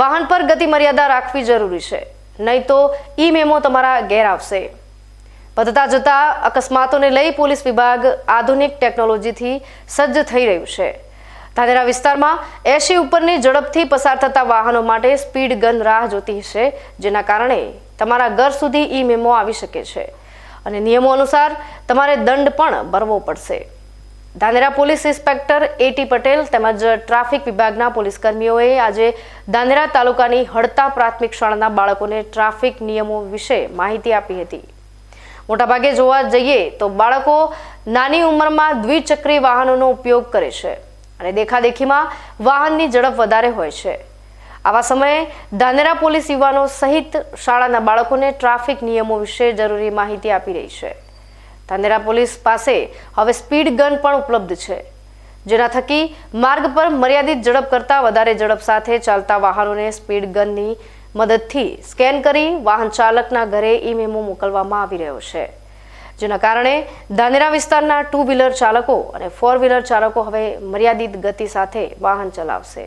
વાહન પર ગતિ મર્યાદા રાખવી જરૂરી છે. નહીં તો ઈ મેમો તમારા ઘેર આવશે. વધતા જતા અકસ્માતોને લઈ પોલીસ વિભાગ આધુનિક ટેકનોલોજીથી સજ્જ થઈ રહ્યું છે. ધાનેરા વિસ્તારમાં એસી ઉપરની ઝડપથી પસાર થતા વાહનો માટે સ્પીડ ગન રાહ જોતી હશે, જેના કારણે તમારા ઘર સુધી ઈ મેમો આવી શકે છે. અને નિયમો અનુસાર તમારે દંડ પણ ભરવો પડશે. Dhanera police inspector A T Patel તેમજ ટ્રાફિક વિભાગના પોલીસ કર્મીઓએ આજે ધાનેરા તાલુકાની હડતા પ્રાથમિક શાળાના બાળકોને ટ્રાફિક નિયમો વિશે માહિતી આપી હતી. મોટાભાગે જોવા જઈએ તો બાળકો નાની ઉંમરમાં દ્વિચક્રી વાહનોનો ઉપયોગ કરે છે અને દેખાદેખીમાં વાહનની ઝડપ વધારે હોય છે. આવા સમયે ધાનેરા પોલીસ યુવાનો સહિત શાળાના બાળકોને ટ્રાફિક નિયમો વિશે જરૂરી માહિતી આપી રહી છે. ધાનેરા પોલીસ પાસે હવે સ્પીડ ગન પણ ઉપલબ્ધ છે. જેના થકી માર્ગ પર મર્યાદિત ઝડપ કરતાં વધારે ઝડપ સાથે ચાલતા વાહનોને સ્પીડ ગનની મદદથી સ્કેન કરી વાહન ચાલકના ઘરે ઈ મેમો મોકલવામાં આવી રહ્યો છે. જેના કારણે ધાનેરા વિસ્તારના ટુ વ્હીલર ચાલકો અને ફોર વ્હીલર ચાલકો હવે મર્યાદિત ગતિ સાથે વાહન ચલાવશે.